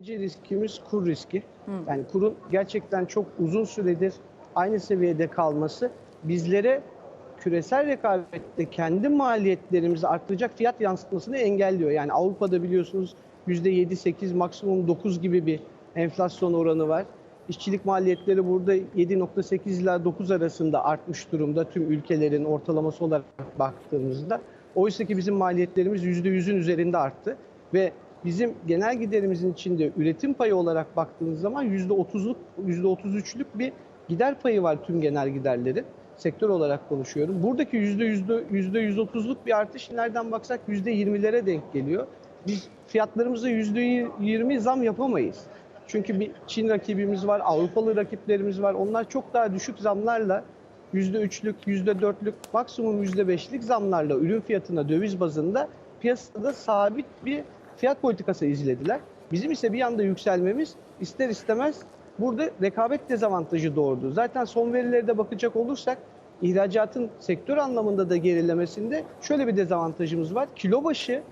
İkinci riskimiz kur riski. Yani kurun gerçekten çok uzun süredir aynı seviyede kalması bizlere küresel rekabette kendi maliyetlerimizi arttıracak fiyat yansıtmasını engelliyor. Yani Avrupa'da biliyorsunuz %7-8 maksimum 9 gibi bir enflasyon oranı var. İşçilik maliyetleri burada 7.8 ila 9 arasında artmış durumda tüm ülkelerin ortalaması olarak baktığımızda. Oysa ki bizim maliyetlerimiz %100'ün üzerinde arttı ve bizim genel giderimizin içinde üretim payı olarak baktığınız zaman %30'luk, %33'lük bir gider payı var tüm genel giderlerin. Sektör olarak konuşuyorum. Buradaki %100'lü, %130'luk bir artış nereden baksak %20'lere denk geliyor. Biz fiyatlarımıza %20 zam yapamayız. Çünkü bir Çin rakibimiz var, Avrupalı rakiplerimiz var. Onlar çok daha düşük zamlarla %3'lük, %4'lük, maksimum %5'lik zamlarla ürün fiyatına döviz bazında piyasada sabit bir fiyat politikası izlediler. Bizim ise bir yanda yükselmemiz ister istemez burada rekabet dezavantajı doğurdu. Zaten son verilere de bakacak olursak ihracatın sektör anlamında da gerilemesinde şöyle bir dezavantajımız var. Kilo başı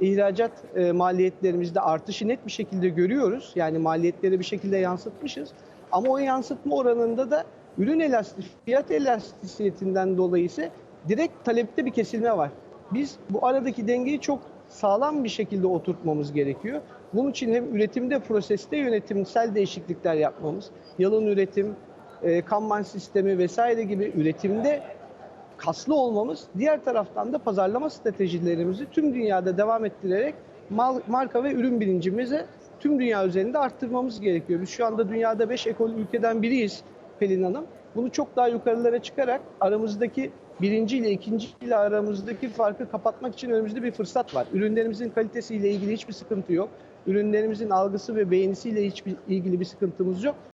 ihracat e, maliyetlerimizde artışı net bir şekilde görüyoruz. Yani maliyetleri bir şekilde yansıtmışız. Ama o yansıtma oranında da ürün elastik, fiyat elastisiyetinden dolayı ise direkt talepte bir kesilme var. Biz bu aradaki dengeyi çok sağlam bir şekilde oturtmamız gerekiyor. Bunun için hem üretimde, proseste yönetimsel değişiklikler yapmamız, yalın üretim, e, kanban sistemi vesaire gibi üretimde kaslı olmamız, diğer taraftan da pazarlama stratejilerimizi tüm dünyada devam ettirerek mal, marka ve ürün bilincimizi tüm dünya üzerinde arttırmamız gerekiyor. Biz şu anda dünyada 5 ekol ülkeden biriyiz Pelin Hanım. Bunu çok daha yukarılara çıkarak aramızdaki birinci ile ikinci ile aramızdaki farkı kapatmak için önümüzde bir fırsat var. Ürünlerimizin kalitesiyle ilgili hiçbir sıkıntı yok. Ürünlerimizin algısı ve beğenisiyle hiçbir ilgili bir sıkıntımız yok.